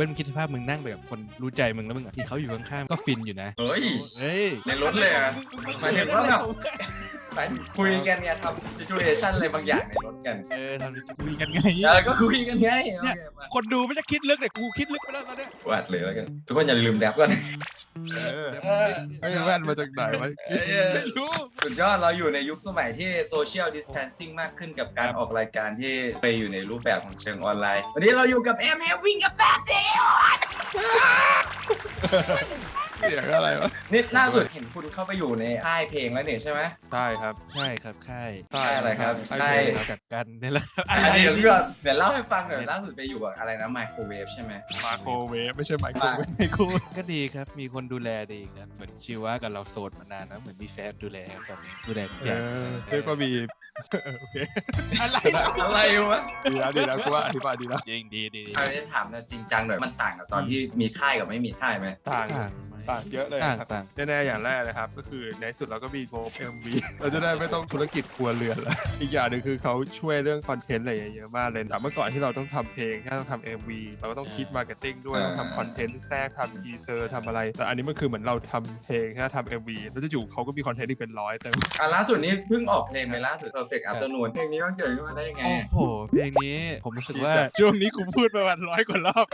ว้ยมึงคิดสภาพมึงนั่งไปกับคนรู้ใจมึงแล้วมึงที่เขาอยู่ข้างๆก็ฟินอยู่นะเฮ้ยเฮ้ยในรถเลยอะหมายถึงว่าแบบ หมายถึงคุยกันเนี่ยทำ situation อะไรบางอย่างในรถกันเออทำจะคุยกันไง เออก็คุยกันไงเนี่ยคนดูไม่ได้คิดลึกเนี่ยกูคิดลึกไปแล้วตอนเนี้ยวัดเลยแล้วกัน ทุกคนอย่าลืมแดบกันเออเออไอ้แว่นมาจากไหนวะเออไม่รู้ สุดยอดเราอยู่ในยุคสมัยที่ social distancing มากขึ้นกับการออกรายการที่ไปอยู่ในรูปแบบของเชิงออนไลน์ วันนี้เราอยู่กับ M F วิ่งกับแป๊บเดียว เสียงอะไรวะนี่ล่าสุดเห็นคุณเข้าไปอยู่ในค่ายเพลงแล้วเนี่ยใช่ไหม ใช่ครับใช่ครับค่ายค่ายอะไรครับค่ายค่ายเพลงเราจัดกันนี่แหละครับอันนี้เดี๋ยวพี่ก่อนเดี๋ยวเล่าให้ฟังหน่อยล่าสุดไปอยู่กับอะไรนะไมโครเวฟใช่ไหม มาโครเวฟไม่ใช่ไมโครเวฟไม่กูก็ดีครับ มีคนดูแลดีครับ เหมือนชีวะกับเราโสดมานานนะเหมือนมีแฟนดูแลครับตอนนี้ดูแลทุกเออย่างอเรียกว่ามีเออโอเคอะไรอะไรวะดีนะดีนะกูว่าอธิบายดีนะจริงดีดีดีคราวนี้ถามนะจริงจังหน่อยมันต่างกับตอนที่มีค่ายกับไม่มีค่ายไหม ต่างต่างต่างเยอะเลยต่างครับต่าง แน่ๆอย่างแรกเลยครับ ก็คือในสุดเราก็มีโก MV เราจะได้ไม่ต้องธุรกิจครัวเรือนแล้วอีกอย่างหนึ่งคือเขาช่วยเรื่องคอนเทนต์อะไรเยอะมากเลยจากเมื่อก่อนที่เราต้องทำเพลงที่ต้องทำ MV เราก็ต้องคิดมาร์เก็ตติ้งด้วยต้องทำคอนเทนต์แทรกทำทีเซอร์ทำอะไร แต่อันนี้มันคือเหมือนเราทำเพลงแค่ทำ MV แล้วจะอยู่เขาก็มีคอนเทนต์ที่เป็นร้อยเต็ม อะล่าสุดนี้เพิ่งออกเพลงไปล่าสุด Perfect Afternoon เพลงนี้มันเกิดขึ้นมาได้ยังไงโอ้อะโหเพลงนี้ผมรู้สึกว่า ช่วงนี้กูพูดประมาณร้อยกว่ารอบ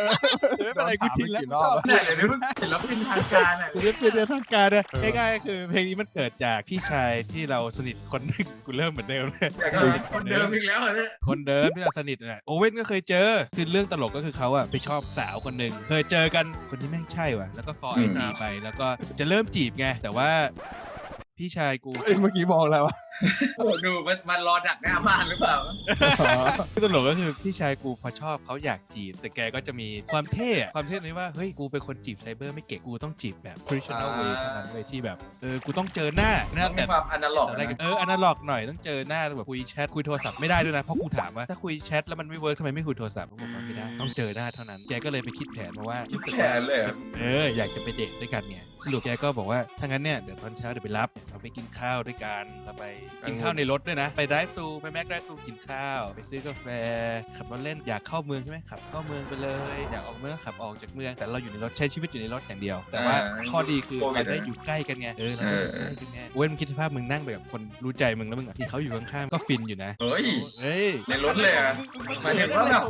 ไม่เป็นไรกูชินแล้วโดนกูถามชอบไม่กี่รอบ เนี่ยเดี๋ยวนี้มันศิลปินทางการอะกูเรียกเป็นทางการนะเออง่ายๆคือเพลงนี้มันเกิดจากพี่ชายที่เราสนิทคนหนึงกูเริ่มเหมือนเดิมเลยอยากจะคนเดิมอีกแล้วเหรอเนี่ยคนเดิมที่เราสนิทน่ะโอเว่นก็เคยเจอคือเรื่องตลกก็คือเขาอะไปชอบสาวคนหนึ่งเคยเจอกันคนนี้แม่งใช่ว่ะแล้วก็ฟอร์ไอจีไปแล้วก็จะเริ่มจีบไงแต่ว่าพี่ชายกู เอ้ยเมื่อกี้มองอะไรวะ โอ้ดูมันมันรอดักหน้าบ้านหรือเปล่า ที่ตลกก็คือพี่ชายกูพอชอบเขาอยากจีบ แต่แกก็จะมีความเท่อะความเท่นี้ว่าเฮ้ยกูเป็นคนจีบไซเบอร์ไม่เก่งกูต้องจีบแบบ traditional way เท่านั้นเลยที่แบบเออกูต้องเจอหน้าหน้าต้องมีแบบความอนาล็อกอะไรนะ กันเอออนาล็อกหน่อยต้องเจอหน้าแบบคุยแชทคุยโทรศัพท์ไม่ได้ด้วยนะเพราะกูถามว่าถ้าคุยแชทแล้วมันไม่เวิร์กทำไมไม่คุยโทรศัพท์เขาบอกว่าไม่ได้ต้องเจอหน้าเท่านั้นแกก็เลยไปคิดแผนมาว่ารู้สึกแผว่านเลยอะเอออยากจะไปเดทด้วยกันไงสรุปแกก็บอกว่าถ้างั้นเนี่ยเดี๋ยวตอนเช้าเดี๋ยวไปรับเราไปกินข้าวด้วยกันเราไปกินข้าวในรถด้วยนะ ไปไดฟ์ตูไปแม็กไดฟ์ตูกินข้าว ไปซื้อกาแฟ ขับรถเล่นอยากเข้าเมืองใช่ไหมขับเข้าเมืองไปเลย อยากออกเมืองขับออกจากเมือง แต่เราอยู่ในรถใช้ชีวิตอยู่ในรถอย่างเดียว แต่ว่าข้อดีคือเราได้อยู่ใกล้กันไงเออเราได้อยู่ใกล้กันไงเว้ยมึงคิดสภาพมึงนั่งไปกับคนรู้ใจมึงแล้วมึงอะที่เขาอยู่ข้างๆก็ฟินอยู่นะเฮ้ยเฮ้ยในรถเลยอะหมายถึงว่าแบบ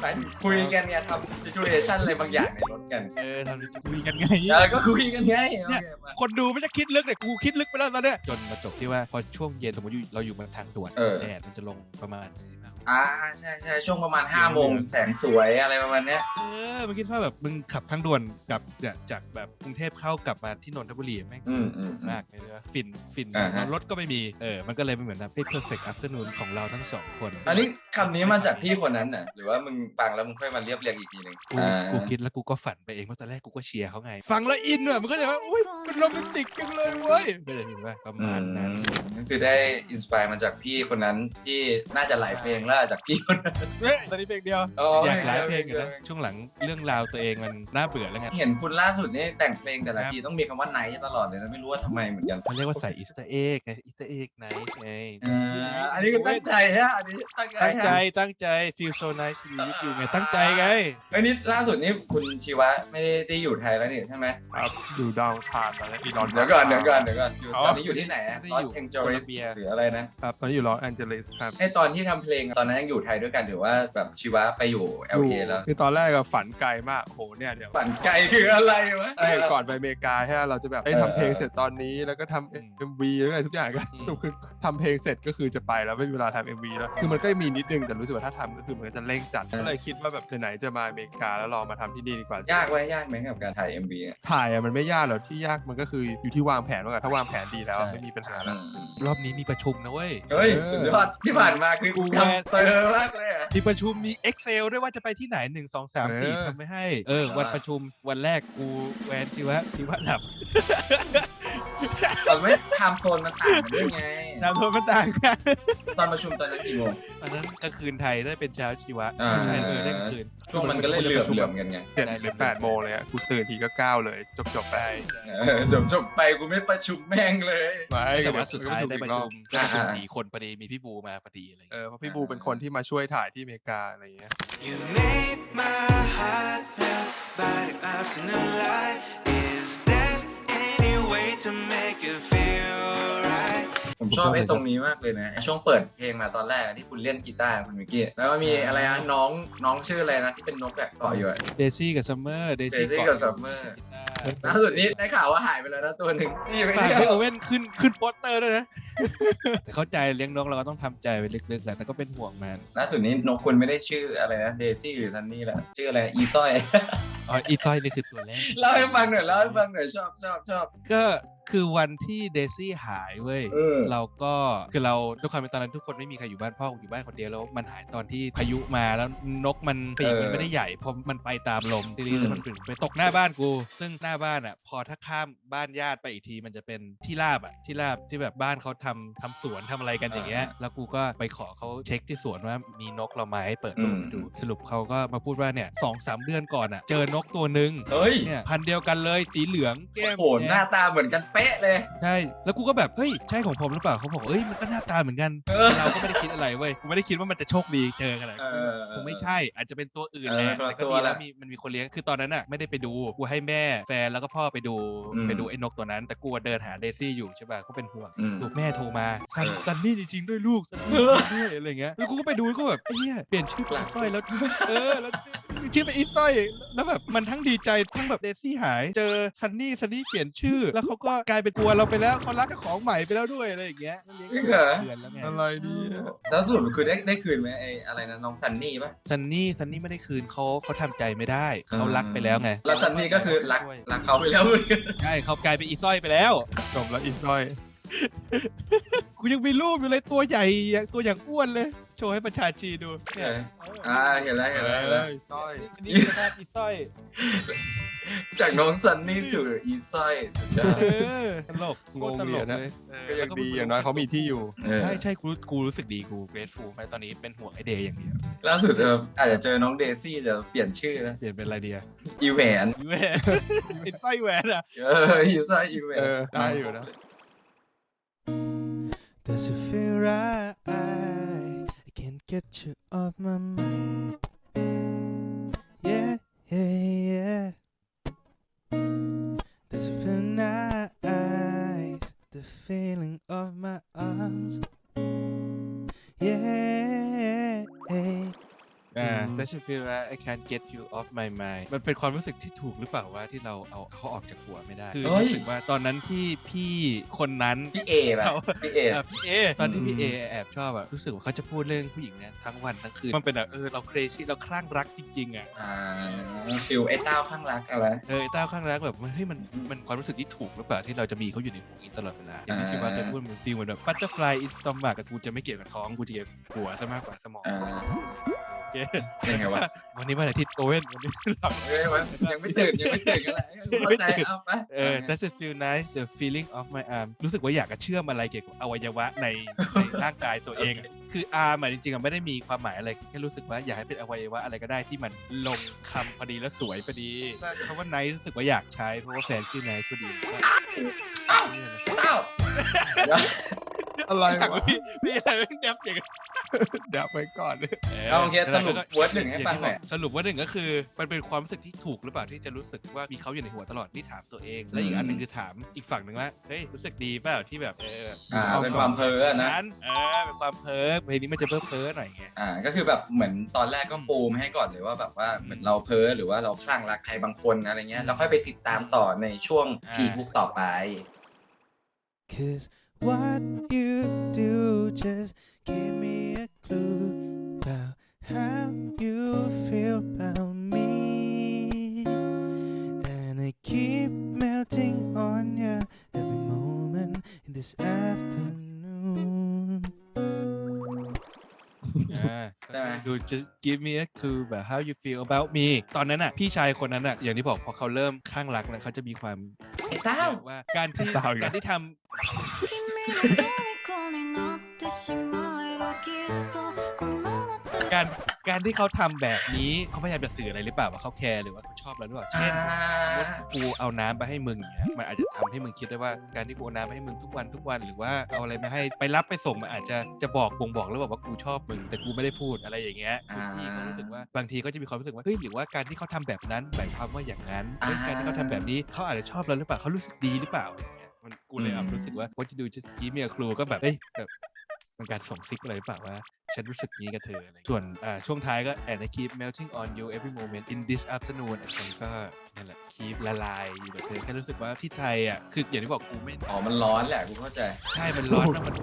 หมายถึงคุยกันเนี่ยทำ situation อะไรบางอย่างในรถกันเออทำจะคุยกันไงเออก็คุยกันไงเนี่ยโอคมาคนดูไม่ได้คิดลึกเนี่ยกูคิดลึกไปแล้วตอนเนี้ยจนมาจบที่ว่าพอช่วงเย็นสมมติอยู่เราอยู่บนทางด่วนเออ แดดมันจะลงประมาณ45 อ่าใช่ใช่ช่วงประมาณ5้าโมงแสงสวยอะไรประมาณเนี้ย เออมึงคิดว่าแบบมึงขับทางด่วนกลับจากจากแบบกรุงเทพเข้ากลับมาที่นนทบุรีแม่งอืมอืมมากเลยว่าฟินฟินอ่าฮะ รถก็ไม่มีเออมันก็เลยเป็นเหมือนแบบเป็น perfect afternoon ของเราทั้งสองคนอันนี้คำนี้มาจากพี่คนนั้นน่ะหรือว่ามึงฟังแล้วมึงค่อยมาเรียบเรียงอีกทีหนึ่งกูอ่ากูคิดแล้วกูก็ฝันไปเองว่าตอนแรกกูก็เชียร์เขาไง ฟังแล้วอินว่ะมันก็เลยว่าอุ้ยมันโรแมนติกจังเลยเว้ยไม่ได้เห็นว่าประอืมาณนั้นมก็คือได้อินสปายมาจากพี่คนนั้นที่น่าจะหลายเพลงแล้วจากพี่คนนั้นเฮ้ยตอนนี้เพลงเดียว อ๋ออยากหลายเพลงเพอลงยู่เดียวนะช่วงหลังเรื่องราวตัวเองมันน่าเบื่อแล้วไงเห็นคุณล่าสุดนี่แต่งเพลงแต่ละครับทีต้องมีคำว่าไนท์ตลอดเลยนะไม่รู้ว่าทำไมเหมือนกันเขาเรียกว่าใส่อิสต์เอ็กไงอิสต์เอ็กไหนไงอ่าอันนี้ก็ตั้งใจฮะอันนี้ตั้งใจตั้งใจฮะตั้งใจ feel so nice to be with you ไงตั้งใจไงเอ้ยนี่ล่าสุดนี่คุณชีวะไม่ได้อยู่ไทยแล้วนี่ใช่ไหมครับดูดาวผ่านมาแล้วอีลอน เดี๋ยวก่อนเดี๋ยวก่อนเดี๋ยวก่อนอยู่อ๋อตอนนี้อยู่ที่ไหนอะไม่ลได้ออยู่สแองเจโคลิลัสมเบียหรืออะไรนะครับตอนนี้อยู่ลอสแอนเจลิสครับไอตอนที่ทำเพลงตอนนั้นยังอยู่ไทยด้วยกันหรือว่าแบบชีวะไปอยู่ LA แล้วคือตอนแรกอะฝันไกลมากโอ้โหเนี่ยเดี๋ยวฝันไกลคืออะไรวะไอ้ก่อนไปอเมริกาใช่ไหมเราจะแบบไอ้ยเออทำเพลงเสร็จตอนนี้แล้วก็ทอืมำเอ็มวีแล้วอะไรทุกอย่างก็อืมสรุปคือทำเพลงเสร็จก็คือจะไปแล้วไม่มีเวลาทำเอ็มวีแล้วคือมันก็มีนิดนึงแต่รู้สึกว่าถ้าทำก็คือมันก็จะเร่งจัดก็เลยคิดว่าแบบไหนๆจะมาอเมริกาแล้วลองมาทำที่นี่ดีกว่ายากไหมยากไหมกับการถ่าย MV อะถ่ายอะมันไม่ยากหรอกที่ยากมันก็คืออยู่ที่วางแผนว่ากันถ้าวางแผนดีแล้วใช่ไม่มีปัญหาอืแล้วมรอบนี้มีประชุมนะเว้ยเฮ้ยเออสุดยอดที่ผ่านมาคือกูกูแวะทำเตอร์มากเลยอะมีประชุมมี Excel ด้วยว่าจะไปที่ไหนหนึ่งสองสามสี่ทำไม่ให้ เออ วันประชุมวันแรกกูแวนชีวะชีวะหลับ แต่ไม่ไทม์โซนมันต่างกันด้วยไง ตามโทรมันต่างกันตอนประชุมตอนนั้นกี่โมง อันนั้นกลางคืนไทยได้เป็นเช้าชีวะอ่า ไม่ใช่เออได้กลางคืนช่วงมันก็เลยเหลื่อมเหลื่อมกันไงเจ็ดหรือแปดโมงเลยอะกูตื่นทีก็เก้าเลย จบจบๆไปเออจบจบไปกูไม่ประชุมแม่งเลยไม่แต่ว่าสุดท้ายได้ประชุมได้ประชุมอ่าสี่คนพอดีมีพี่บูมาพอดีอะไรอย่างเอเงี้ยอเพราะพี่บูเป็นคนที่มาช่วยถ่ายที่อเมริกาอะไรอย่างเงี้ย You made my to make it. ผมชอบไอ้ตรงนี้มากเลยนะไอ้ช่วงเปิดเพลงมาตอนแรกที่คุณเล่นกีตาร์คุณมิกกี้ แล้วก็มีอะไรนะน้องน้องชื่ออะไรนะ ที่เป็นนกแบบเกาะอยู่อะเดซี่กับซัมเมอร์เดเดซี่ซี่กับซัมเมอร์ล่าสุดนี้ได้ข่าวว่าหายไปแล้วนะตัวหนึ่งนี่ไปฝากเที่ยให้วโอเว่นขึ้นขึ้นโปสเตอร์ด้วยนะแต่เข้าใจเลี้ยงนกเราก็ต้องทำใจไว้ลึกๆแหละแต่ก็เป็นห่วงมันล่าสุดนี้นกคุณไม่ได้ชื่ออะไรนะเดซี่หรือทันนี่แหละชื่ออะไรอีซ้อย อ๋ออีซอยนี่คือตัวแรก เล่าให้ฟังหน่อยเล่าให้ฟังหน่อยชอบชอบชอบ ก็ คือวันที่เดซี่หายเว้ยเออเราก็คือเราด้วยความเป็นตอนนั้นทุกคนไม่มีใครอยู่บ้านพ่ออยู่บ้านคนเดียวแล้วมันหายตอนที่พายุมาแล้วนกมันปีกมันไม่ได้ใหญ่เพราะมันไปตามลมทีนี้แล้วมันไปตกหน้าบ้านกู ซึ่งหน้าบ้านอะ พอถ้าข้ามบ้านญาติไปอีกทีมันจะเป็นที่ราบอะที่ราบที่แบบบ้านเขาทำทำสวนทำอะไรกันอย่างเงี้ยแล้วกูก็ไปขอเขาเช็คที่สวนว่ามีนกเราไหมเปิดดูดู สรุปเขาก็มาพูดว่าเนี่ยสองสามเดือนก่อนอะ เจอนกตัวหนึ่งเฮ้ยเนี่ยพันธุ์เดียวกันเลยสีเหลืองแก้โอ้มโหหน้าตาเหมือนกันเป๊ะเลย ใช่ แล้วกูก็แบบ เฮ้ย ใช่ของผมหรือเปล่าเขาบอกเอ้ย มันก็หน้าตาเหมือนกัน เออ เราก็ไม่ได้คิดอะไรเว้ย กูไม่ได้คิดว่ามันจะโชคดีเจอกันอะไรเออ คงไม่ใช่ อาจจะเป็นตัวอื่นเอแหอละคนละแต่ก็ตัวมีแล้วละมีมันมีคนเลี้ยง คือตอนนั้นอะไม่ได้ไปดู กูให้แม่แฟนแล้วก็พ่อไปดู อืมไปดูไอ้นกตัวนั้น แต่กูอะเดินหาเดซี่อยู่ใช่ป่ะก็เป็นห่วงอืม ลูกแม่โทรมาซันเออซันนี่จริงๆด้วยลูกซันนี่จริงๆด้วยอะไรเงี้ย แล้วกูก็ไปดูก็แบบเฮียเปลี่ยนชื่อเป็นอีสร้อยแล้ว เออ แล้ว ชื่อเป็นอีสร้อยแล้วแบบมันทั้งดีใจทั้งแบบเดซี่หาย เจอซันนี่ซันนี่เปลี่ยนชื่อ แล้วเขาก็กลายเป็นตัวเราไปแล้วเขารักกับของใหม่ไปแล้วด้วยอะไรอย่างเงี้ยเลี้ยงจริงเหรอ เดือนแล้วไงอะไรดีอะแล้วสรุปคือได้ได้คืนไหมไอ้อะไรนะน้องซันนี่ปะซันนี่ซันนี่ไม่ได้คืนเขาเขาทำใจไม่ได้เขารักไปแล้วไงแล้วซันนี่ก็คือรักรักเขาไปแล้วใช่เขากลายเป็นอีสร้อยไปแล้ว จบแล้วอีสร้อย กูยังมีรูปอยู่เลยตัวใหญ่อย่างตัวอย่างอ้วนเลย โชว์ให้ประชาชีดูเนี่ยเอออ่าเห็นแล้วเห็นแล้วเห็นแล้วอีสร้อยอันนี้คือหน้าอีสร้อยจากน้องซันนี่สู่อีซ้อยสุดยอด เออตลกงโคตงรตเหลรียกญนะเลยก็ยังดีอย่างน้อยเขามีที่อยู่ เออใช่ใช่กูรู้กูรู้สึกดีกูเกร t ฟูลไปตอนนี้เป็นห่วงไอเดย์อย่างเดียวล่าสุดเอออาจจะเจอน้องเดซี่จะเปลี่ยนชื่อนะเปลี่ยนเป็นอะไรเดียอีแหวนอีแหวนเป็นไส้แหวนอะเอออีซ้อยอีแหวนเออได้อยู่นะ Does it feel right I can't get you off my mind อ่า Does it feel right I can't get you off my mind มันเป็นความรู้สึกที่ถูกหรือเปล่าว่าที่เราเอาเขาออกจากหัวไม่ได้ คือรู้สึกว่าตอนนั้นที่พี่คนนั้น พี่เอป่ะเขา พี่เอ อะพี่เอตอนที่พี่อืเอมแอบชอบอะรู้สึกว่าเขาจะพูดเรื่องผู้หญิงเนี่ยทั้งวันทั้งคืน มันเป็นแบบเออเราเครซี่เราคลั่งรักจริงๆอะอ่าฟิลไอ้เต้าข้างรักอะไร เออไอ้เต้าคลั่งรักแบบมันเฮ้ยมันมันความรู้สึกที่ถูกหรือเปล่าที่เราจะมีเขาอยู่ในหัวนี้ตลอดเวลาอย่างที่อ่า ชิวาเคยพูดเหมือนฟีลเหมือนแบบบัตเตอร์ฟลายอินสตอมบากกับกูจะไม่เกี่ยวกับท้องกูจะเกี่ยวกับหัวซะมากกว่าสมอง อ่าโอ เคยังไงวะวันนี้วันอาทิตย์โอเว่นวันนี้หลับเอ้ยวันยังไม่ตื่นยังไม่ตื่นกันแหละเข้าใจเอาไปเออ does it feel nice the feeling of my arm รู้สึกว่าอยากจะเชื่อมอะไรเกี่ยวกับอวัยวะในในร่างกายตัวเองอะคือ arm อะจริงๆอะไม่ได้มีความหมายอะไรแค่รู้สึกว่าอยากให้เป็นอวัยวะอะไรก็ได้ที่มันลงคำพอดีแล้วสวยพอดีคำว่า nice รู้สึกว่าอยากใช้เพราะว่าแฟนชื่อ nice พอดีเอ้าเต้า อะไรอยากวะพี่พี่อะไรไม่แนบอย่างนั้นเดี๋ยวไปก่อนเลยเอาโอเคสรุปเวิร์ดหนึ่งให้ฟังหน่อยสรุปว่าหนึ่งก็คือ มันเป็นความรู้สึกที่ถูกหรือเปล่าที่จะรู้สึกว่ามีเขาอยู่ในหัวตลอดที่ถามตัวเอง และอีกอันหนึงคือถามอีกฝั่งหนึ่งว่าเฮ้ยรู้สึกดีเปล่าที่แบบเอออ่าเป็นความเพ้ออะนะ ฉันเออเป็นความเพ้อเพลงนี้มันจะเพ้อเพ้อๆหน่อยไง อ่าก็คือแบบเหมือนตอนแรกก็ปูมให้ก่อนเลยว่าแบบว่าเหมือนเราเพ้อหรือว่าเราคลั่งรักใครบางคนอะไรเงี้ยแล้วค่อยไปติดตามต่อในช่วงอ่าพีบุกต่อไป Cause what you do just give me a clue about how you feel about me. And I keep melting on you every moment in this afternoon. ใช่ไหม ดู just give me a clue about how you feel about me ตอนนั้นอะ พี่ชายคนนั้นอะ อย่างที่บอกพอเขาเริ่มข้างรักแล้วเขาจะมีความไอ้เต้า ว่าการที่เต้าอีกแล้ว การที่ทำ การการที่เขาทำแบบนี้เขาพยายามจะสื่ออะไรหรือเปล่าว่าเขาแคร์หรือว่าเขาชอบเราหรือเปล่าเช่นสมมติกูเอาน้ำไปให้มึงอย่างเงี้ยมันอาจจะทำให้มึงคิดได้ว่าการที่กูเอาน้ำไปให้มึงทุกวันทุกวันหรือว่าเอาอะไรมาให้ไปรับไปส่งมันอาจจะจะบอกบ่งบอกแล้วบอกว่ากูชอบมึงแต่กูไม่ได้พูดอะไรอย่างเงี้ยคือพี่เขารู้สึกว่าบางทีก็จะมีความรู้สึกว่าเฮ้ยหรือว่าการที่เขาทำแบบนั้นหมายความว่าอย่างนั้นการที่เขาทำแบบนี้เขาอาจจะชอบเราหรือเปล่าเขารู้สึกดีหรือเปล่า มันมันกูเลยอืมรู้สึกว่า what you do just give me a clue ก็แบบเอ้ยแบบ มันการส่งซิกอะไรหรือเปล่าว่า ฉันรู้สึกนี้กับเธออะไรส่วนอ่าช่วงท้ายก็ and I keep melting on you every moment in this afternoon อะฉันก็นั่นแหละ keep ละลายอยู่กับเธอแค่รู้สึกว่าที่ไทยอะคืออย่างที่บอกกูไม่อ๋อมันร้อนแหละกูเข้าใจ ใช่มันร้อนนะมัน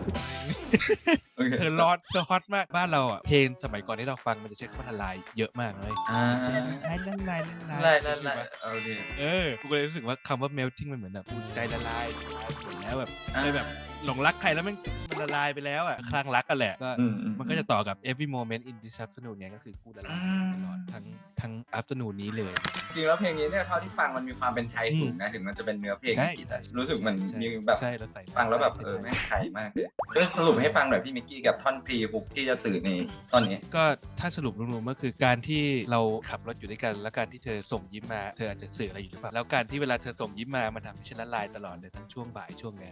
โอเคเธอร้อนเธอฮอตมากบ้านเราอะเพลงสมัยก่อนที่เราฟังมันจะใช้คำว่าละลายเยอะมากเลยอ่าละลายละลายละไล่ลายไล่ไล่เอาดิเออกูก็เลยรู้สึกว่าคำว่า melting มันเหมือนแบบอุ่นใจละลายละลายหมดแล้วแบบอ่าเคยแบบหลงรักใครแล้วมัน มันละลายไปแล้วอะคลั่งรักกันแหละก็อืมอืมันก็จะต่อกับ every moment in this afternoon เนี่ยก็คือกูละลายตลอดทั้งทั้ง afternoon นี้เลย จริงแล้วเพลงนี้เนี่ยเท่าที่ฟังมันมีความเป็นไทยอืมสูงนะถึงมันจะเป็นเนื้อเพลงใช่อังกฤษอะรู้สึกมันใช่มีแบบใช่เราใส่ฟังแล้วแบบเออแม่งไทยมากเลยก็สรุปให้ฟังหน่อยพี่มิกกี้กับท่อนพรีฮุกที่จะสื่อในตอนนี้ ก็ถ้าสรุปรวมๆก็คือการที่เราขับรถอยู่ด้วยกัน แล้วการที่เธอส่งยิ้มมาเธออาจจะสื่ออะไรอยู่หรือเปล่าแล้วการที่เวลาเธอส่งยิ้มมามันทำให้ฉันละลายตลอดเลยทั้งช่วงบ่ายช่วงเนี้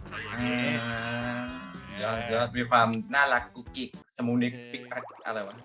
ยยอดยอดมีความน่ารักกุ๊กกิ๊กสมูนิกปิ๊กปักอะไรวะ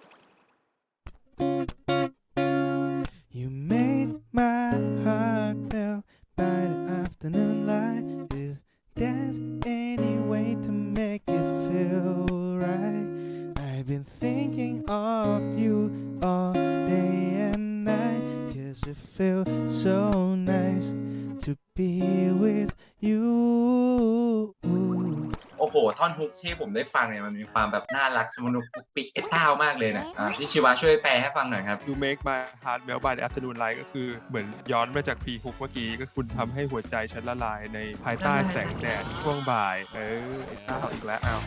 ผมได้ฟังเนี่ยมันมีความแบบน่ารักสมุนกุ๊กปิ๊กเอ็ดต้าวมากเลยนะอ่าพี่ชิวาช่วยแปลให้ฟังหน่อยครับ You make my heart melt by the afternoon light ก็คือเหมือนย้อนมาจากปีคุกเมื่อกี้ก็คุณทำให้หัวใจฉันละลายในภายใต้แสงแดดช่วงบ่าย เออไอ้ต้าอีกแล้วอ้าว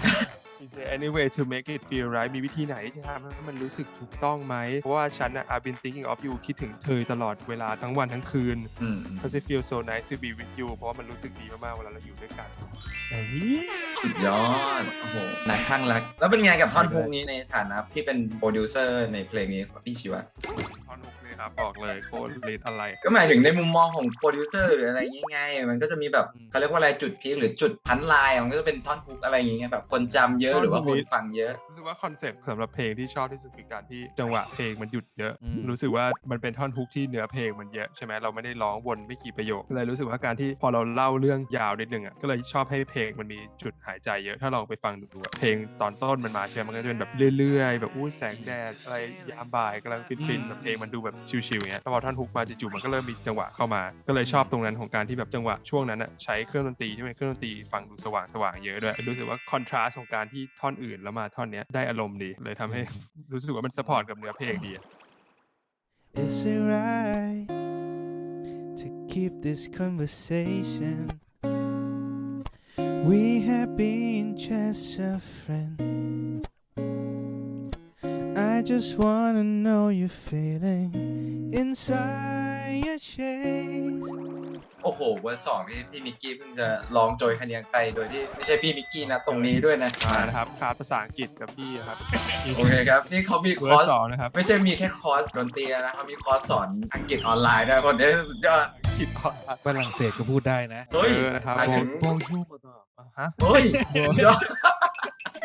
Is there any way to make it feel right มีวิธีไหนที่ทำให้มันรู้สึกถูกต้องไหม เพราะว่าฉันน่ะ I've been thinking of you คิดถึงเธอตลอดเวลาทั้งวันทั้งคืนอืม Because it feels so nice to be with you เพราะว่ามันรู้สึกดีมากๆ เวลาเราอยู่ด้วยกันสุดยอด โอ้โหหนักข้างรัก แล้วเป็นไงกับท่อนฮุกนี้ในฐานะที่เป็นโปรดิวเซอร์ในเพลงนี้ครับพี่ชิวาท่อนฮุกเลย ครับบอกเลยโคตรเลดอะไร ก็หมายถึงในมุมมองของโปรดิวเซอร์หรืออะไรอย่างเงี้ยไงมันก็จะมีแบบอืมเขาเรียกว่าอะไรจุดพีคหรือจุดพันลายมันก็จะเป็นท่อนฮุกอะไรอย่างเงี้ยแบบคนจำเยอะหรือว่าคนฟังเยอะรู้สึกว่าคอนเซปต์สำหรับเพลงที่ชอบที่สุดคือการที่จังหวะเพลงมันหยุดเยอะอืมรู้สึกว่ามันเป็นท่อนฮุกที่เนื้อเพลงมันเยอะใช่ไหมเราไม่ได้ร้องวนไม่กี่ประโยคเลยรู้สึกว่าการที่พอเราเล่าเรื่องยาวนิดนึงอะก็เลยชอบให้เพลงมันมีจุดหายใจเยอะถ้าลองไปฟังดูอะเพลงตอนต้นมันมาใช่ไหมมันก็จะเป็นแบบเรื่อยๆ แบบอู้แสงแดดอะไรยามบ่ายกำลังฟินๆแบบเพลงมันดูแบบชิลๆอย่างเงี้ยพอท่อนฮุกมาจู่ๆมันก็เริ่มมีจังหวะเข้ามา ก็เลยชอบตรงนั้นของการที่แบบจังหวะช่วงนั้นอะใช้เครื่องดนตรีที่เป็นเครื่องดนตรีฟังดูสว่างๆเยอะด้วยรู้สึกว่าคอนทราสต์ของการที่ท่อนอื่นแล้วมาท่อนเนี้ยได้อารมณ์ดีเลยทำให้รู้สึกว่ามันสปอร์ตกับเนื้อเพลงดี Is it right to keep this conversation? We have been just a friend. I just wanna know your feeling inside your chest. โอ้โหเวอร์สองที่พี่มิกกี้เพิ่งจะร้องโจยคะแนนไปโดยที่ไม่ใช่พี่มิกกี้นะตรงนี้ด้วยนะมานะครับคลาสภาษาอังกฤษกับพี่ครับโอเคครับนี่เขามีคเวออร์สร์สองนะครับไม่ใช่มีแค่คอร์สดนตรีนะเขามีคอร์สสอนอังกฤษออนไลน์ด้วยคนนี้สุดยอด คิดออนไลน์ฝรั่งเศสก็พูดได้นะเฮ้ยเออนะครับหมายถึง Bonjour madame อะฮะเฮ้ยสุดยอด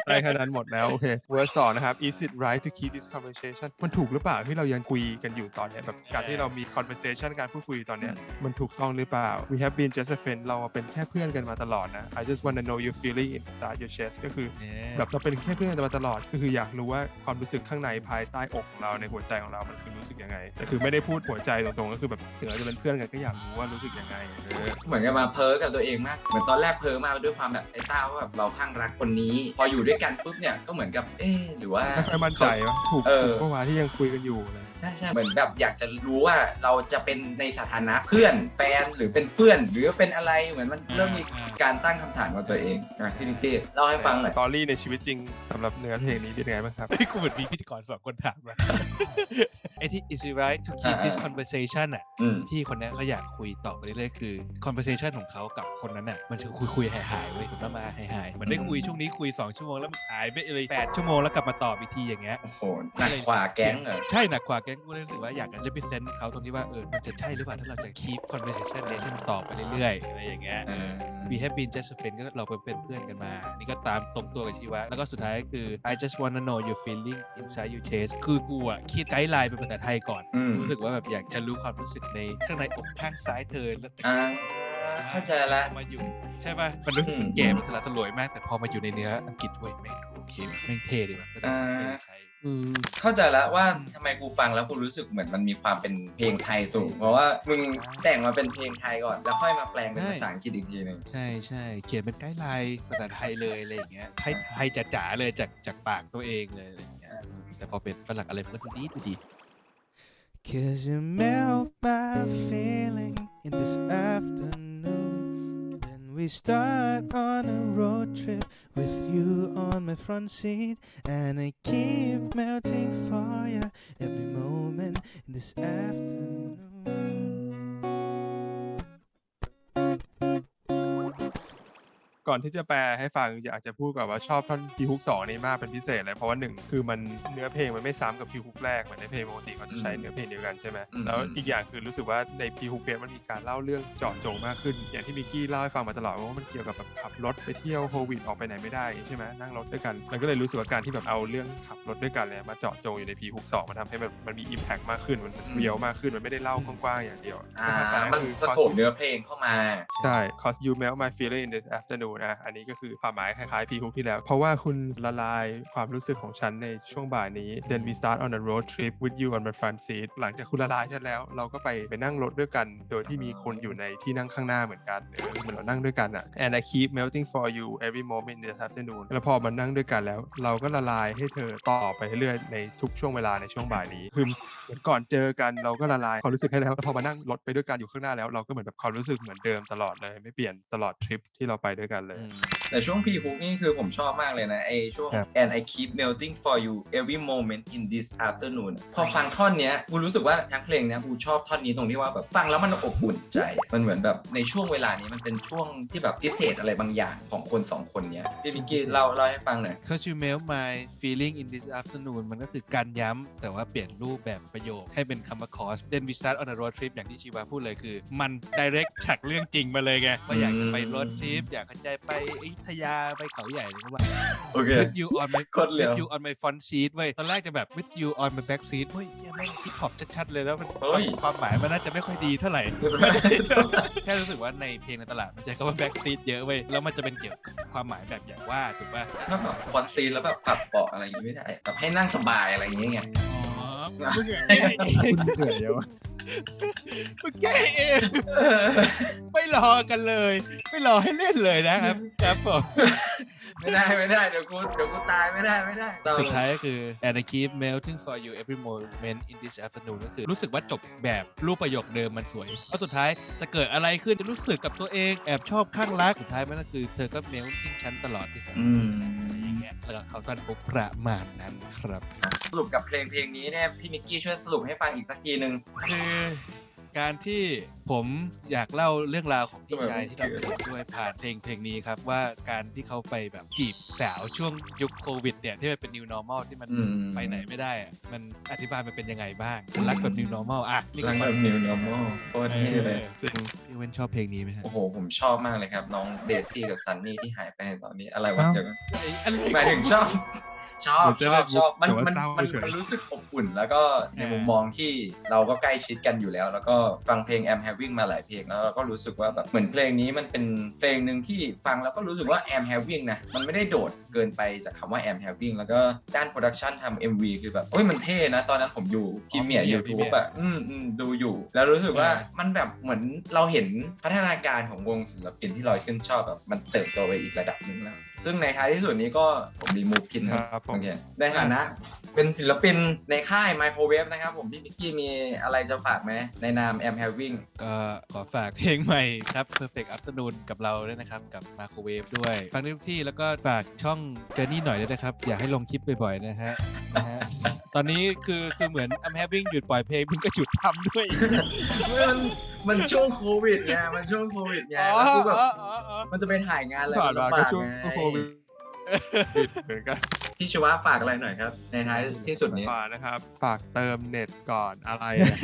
ได้ขนาดนั้นหมดแล้วโอเคเวอร์สองนะครับ is it right to keep this conversation มันถูกหรือเปล่าที่เรายังคุยกันอยู่ตอนเนี้ยแบบการที่เรามี conversation การพูดคุยตอนเนี้ยมันถูกต้องหรือเปล่า we have been just a friend เราเป็นแค่เพื่อนกันมาตลอดนะ I just wanna know your feeling inside your chest ก็คือแบบเราเป็นแค่เพื่อนกันมาตลอดก็คืออยากรู้ว่าความรู้สึกข้างในภายใต้อกของเราในหัวใจของเรา มันคือรู้สึกยังไง แต่คือไม่ได้พูดหัวใจตรงๆ ก็คือแบบถึงเราจะเป็นเพื่อนกันก็อยากรู้ว่ารู้สึกยังไงเออเหมือนกับมาเพ้อกับตัวเองมาก เหมือนตอนแรกเพ้อมากด้วยความแบบไอ้ต้าว่าแบบเราข้างรักคนนี้ พออยู่ด้วยกันปุ๊บเนี่ยก็เหมือนกับเอ๊ะหรือว่าไม่ค่อยมั่นใจว่าถูกเออถูกเมื่อวานที่ยังคุยกันอยู่เลย ใช่ใช่เหมือนแบบอยากจะรู้ว่าเราจะเป็นในสถานะเพื่อนแฟนหรือเป็นเพื่อน หรือเป็นอะไรเหมือนมันเริ่มมีการตั้งคำถามกับตัวเองอะพี่นิกกี้เล่าให้ฟังหน่อย สตอรี่ในชีวิตจริงสำหรับเนื้อเพลงนี้เป็นยังไงบ้างครับไอ้ยกูเหมือนมีพิธีกรสองคนถามอะไอ้ที่ is it right to keep อ่า this อ่า conversation อะอืม พี่คนเนี้ยเขาอยากคุยต่อไปเรื่อยๆคือ conversation ของเขากับคนนั้นน่ะมันคือคุยคุยๆหายหายๆเว้ยมันมาหายหายๆเหมือนได้คุยช่วงนี้คุย 2 ชั่วโมงแล้วมันหายไปเลย8ชั่วโมงแล้วกลับมาตอบอีกทีอย่างเงี้ย โอ้โหหนักขวาแก๊งเหรอ ใช่หนักกว่าแก๊งกูเลยรู้สึกว่าอยากจะ represent เขาตรงที่ว่าเออมันจะใช่หรือเปล่าถ้าเราจะ keep conversation เนี้ยให้มันต่อไปเรื่อยๆอะไรอย่างเงี้ยเออ we have been just a friend ก็เราเป็นเพื่อนกันมา นี่ก็ตามตรงตัวกับชีวะ แล้วก็สุดท้ายก็คือ I just wanna know your feeling inside your chest คือกูอะคิดไกด์ไลน์เป็นภาษาไทยก่อน อืม รู้สึกว่าแบบอยากจะรู้ความรู้สึกในข้างในอกข้างซ้ายเธอแล้วอ่าเข้าใจละ มาอยู่ ใช่ป่ะ มันรู้สึกอืมเก๋มันสละสลวยมาก แต่พอมาอยู่ในเนื้ออังกฤษเว้ยแม่งโอเคแม่งเท่ดีว่ะก็ได้อ่าไม่มีใคร อืม เข้าใจแล้วว่าทำไมกูฟังแล้วกูรู้สึกเหมือนมันมีความเป็นเพลงไทยสูง เพราะว่ามึงแต่งมาเป็นเพลงไทยก่อน แล้วค่อยมาแปลงเป็นใช่ ภาษาอังกฤษอีกทีหนึ่งใช่ใช่เขียนเป็นไกด์ไลน์ภาษาไทยเลยอะไรอย่างเงี้ยไทยไทยจ๋าๆเลยจากจากปากตัวเองเลยอะไรอย่างเงี้ยแต่พอเป็นฝรั่งอะไรมันก็ดูดีดูดี Cause you melt my feeling in this afternoon. Then we start on a trip with you on my front seat. And I keep melting for you every moment in this afternoon. ก่อนที่จะแปลให้ฟังอยากจะพูดก่อนว่าชอบท่อนพีฮุกสองนี้มากเป็นพิเศษเลยเพราะว่าหนึ่งคือมันเนื้อเพลงมันไม่ซ้ำกับพีฮุกแรกเหมือนในเพลงปกติเขาจะใช้เนื้อเพลงเดียวกันใช่ไหมแล้วอีกอย่างคือรู้สึกว่าในพีฮุกเนี้ยมันมีการเล่าเรื่องเจาะจงมากขึ้น อย่างที่มิกกี้เล่าให้ฟังมาตลอดว่ามันเกี่ยวกับแบบขับรถไปเที่ยวโควิดออกไปไหนไม่ได้ใช่ไหมนั่งรถด้วยกันมันก็เลยรู้สึกว่าการที่แบบเอาเรื่องขับรถด้วยกันเนี่ยมาเจาะจงอยู่ในพีฮุกสองมันทำให้มันมันมีอิมแพคมากขึ้นมันเรียวมากขึ้นมันไม่ได้เล่ากว้างๆอย่างเดียวอ่าแต่มันคือสโคปเนื้อเพลงเข้ามาใช่ cause you melt my feeling in the afternoon นะอันนี้ก็คือความหมายคล้ายๆพีฮุกที่แล้ว เพราะว่าคุณละลายความรู้สึกของฉันในช่วงบ่ายนี้ then we start on a road trip with you on my front seat หลังจากคุณละลายฉันแล้ว เราก็ไปไปนั่งรถด้วยกัน โดยที่มีคนอยู่ในที่นั่งข้างหน้าเหมือนกันเหมือนเรานั่งด้วยกันอะ and I keep melting for you every moment in the afternoon แล้วพอมานั่งด้วยกันแล้ว เราก็ละลายให้เธอต่อไปเรื่อยในทุกช่วงเวลาในช่วงบ่ายนี้คือเหมือนก่อนเจอกันเราก็ละลายความรู้สึกให้แล้วแล้วพอมานั่งรถไปด้วยกันอยู่ข้างหน้าแล้วเราก็เหมือนแบบความรู้สึกเหมือนเดิมตลอดเลยไม่เปลี่ยนตลอดทริปที่เราไปด้วยกันเลย แต่ช่วงพีฮุกนี่คือผมชอบมากเลยนะ ไอช่วงครับ and I keep melting for you every moment in this afternoon พอฟังท่อนเนี้ยกูรู้สึกว่าทั้งเพลงเนี้ยกูชอบท่อนนี้ตรงที่ว่าแบบฟังแล้วมันอบอุ่นใจ มันเหมือนแบบในช่วงเวลานี้มันเป็นช่วงที่แบบพิเศษอะไรบางอย่างของคนสองคนเนี้ยพี่มิกกี้เล่าเล่าให้ฟังหน่อย Cause you melt my feeling in this afternoon มันก็คือการย้ำแต่ว่าเปลี่ยนรูปแบบประโยคให้เป็นคำว่า cause then we start on a road trip อย่างที่ชีวาพูดเลยคือ มัน direct จากเรื่องจริงมาเลยไงว่าอยากจะไป road trip อยากจะไปอยุธยาไปเขาใหญ่เลยก็ว่า โอเค with you on my โคตรเร็ว with you on my front seat เว้ยตอนแรกจะแบบ with you on my back seat เฮ้ยเหี้ยแม่งคิดขอบชัดๆเลยแล้วมันเฮ้ย ความหมายมันน่าจะไม่ค่อยดีเท่าไหร่แค่รู้สึกว่าในเพลงในตลาดมันใช้คำว่า back seat เยอะเว้ยแล้วมันจะเป็นเกี่ยวกับความหมายแบบอย่างว่าถูกป่ะถ้าแบบฟอนต์ซีนแล้วแบบปรับเบาะอะไรอย่างงี้ไม่ได้แบบให้นั่งสบายอะไรอย่างเงี้ยไง อ๋อ มึงเหนื่อยเองคุณเหนื่อยเยอะมึงแก้เองไม่รอกันเลย ไม่รอให้เล่นเลยนะครับครับผมไม่ได้ไม่ได้เดี๋ยวกูเดี๋ยวกูตายไม่ได้ไม่ได้สุดท้ายก็คือ and I keep melting for you every moment in this afternoon ก็คือรู้สึกว่าจบแบบรูปประโยคเดิมมันสวยเพราะสุดท้ายจะเกิดอะไรขึ้นจะรู้สึกกับตัวเองแอบชอบข้างรักสุดท้ายมันก็คือเธอก็ melting ฉันตลอดที่สุดอืมอย่าง เงี้ยแล้วเขาตันปุ๊บประมาณนั้นครับ สรุปกับเพลงเพลงนี้เนี่ยพี่มิกกี้ช่วยสรุปให้ฟังอีกสักทีหนึ่งคือ การที่ผมอยากเล่าเรื่องราวของพี่ทำไมชายไม่ที่เราเกี่สยวนิทด้วยผ่านเพลงเพลงนี้ครับ ว่าการที่เขาไปแบบจีบสาวช่วงยุคโควิดเนี่ยที่มันเป็น new normal ที่มันอืม ไปไหนไม่ได้อะมันอธิบายมันเป็นยังไงบ้างรักแบบ new normal อะนี่รัก็งแบบ new normal โคตรเท่เลยจริงพี่เว้นชอบเพลงนี้ไหมฮะ โอ้โห ผมชอบมากเลยครับ น้องเดซี่กับซันนี่ที่หายไปในตอนนี้อะไรวะเอ้า เดี๋ยวก่อนไอ้อะไรหมายถึงชอบ ชอบเดี๋ชยวอบจะชอบมันแต่ว่ามันเศร้ามันเฉยมันรู้สึกอบอุ่น แล้วก็ในมุมมองที่เราก็ใกล้ชิดกันอยู่แล้ว แล้วก็ฟังเพลง Am Having มาหลายเพลงแล้วเราก็รู้สึกว่าแบบเหมือนเพลงนี้มันเป็นเพลงหนึ่งที่ฟังแล้วก็รู้สึกว่า Am Having นะมันไม่ได้โดดเกินไปจากคำว่า Am Having แล้วก็ด้านโปรดักชันทำ MV คือแบบเฮ้ยมันเท่นะ ตอนนั้นผมอยู่พรีเมียร์ YouTube อะอืมอืมดูอยู่ แล้วรู้สึกว่ามันแบบเหมือนเราเห็นพัฒนาการของวงศิลปินที่เราชื่นชอบแบบมันเติบโตไปอีกระดับหนึ่งแล้วซึ่งในท้ายที่สุดนี้ก็ผมรีมูฟพินครับผมโอเคในฐานะ เป็นศิลปินในค่าย Microwave นะครับ ผมพี่มิกกี้มีอะไรจะฝากไหมในนาม Am Having ก็ขอฝากเพลงใหม่ครับ Perfect Afternoon กับเราด้วยนะครับ กับ Microwave ด้วย ฟังได้ทุกที่แล้วก็ฝากช่อง Journey หน่อยด้วยนะครับ อยากให้ลงคลิปบ่อยๆนะฮะนะฮะตอนนี้คือคือเหมือน I'm having หยุดปล่อยเพลงมึงก็หยุดทำด้วยมันมันช่วงโควิดไงมันช่วงโควิดไงแล้วคือแบบมันจะไปถ่ายงานอะไรผ่านมันมาลำก็บากช่วงไงโควิดเหมือนกันพี่ชวาฝากอะไรหน่อยครับ ในท้ายที่สุดนี้ฝากนะครับ ฝากเติมเน็ตก่อนอะไรอะ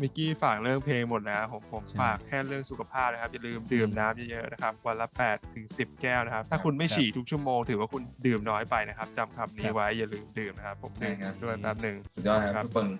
มิกกี้ฝากเรื่องเพลงหมดแล้วผมผมใช่ฝากแค่เรื่องสุขภาพนะครับ อย่าลืมดื่มน้ำเยอะๆนะครับวันละ8ถึง10 แก้วนะครับ ถ้าคุณไม่ฉี่ทุกชั่วโมงถือว่าคุณดื่มน้อยไปนะครับจำคำนี้ไว้อย่าลืมดื่มนะครับ ผมดื่มใช่ครับด้วยแป๊บหนึ่งสุดยอดครับทุกคน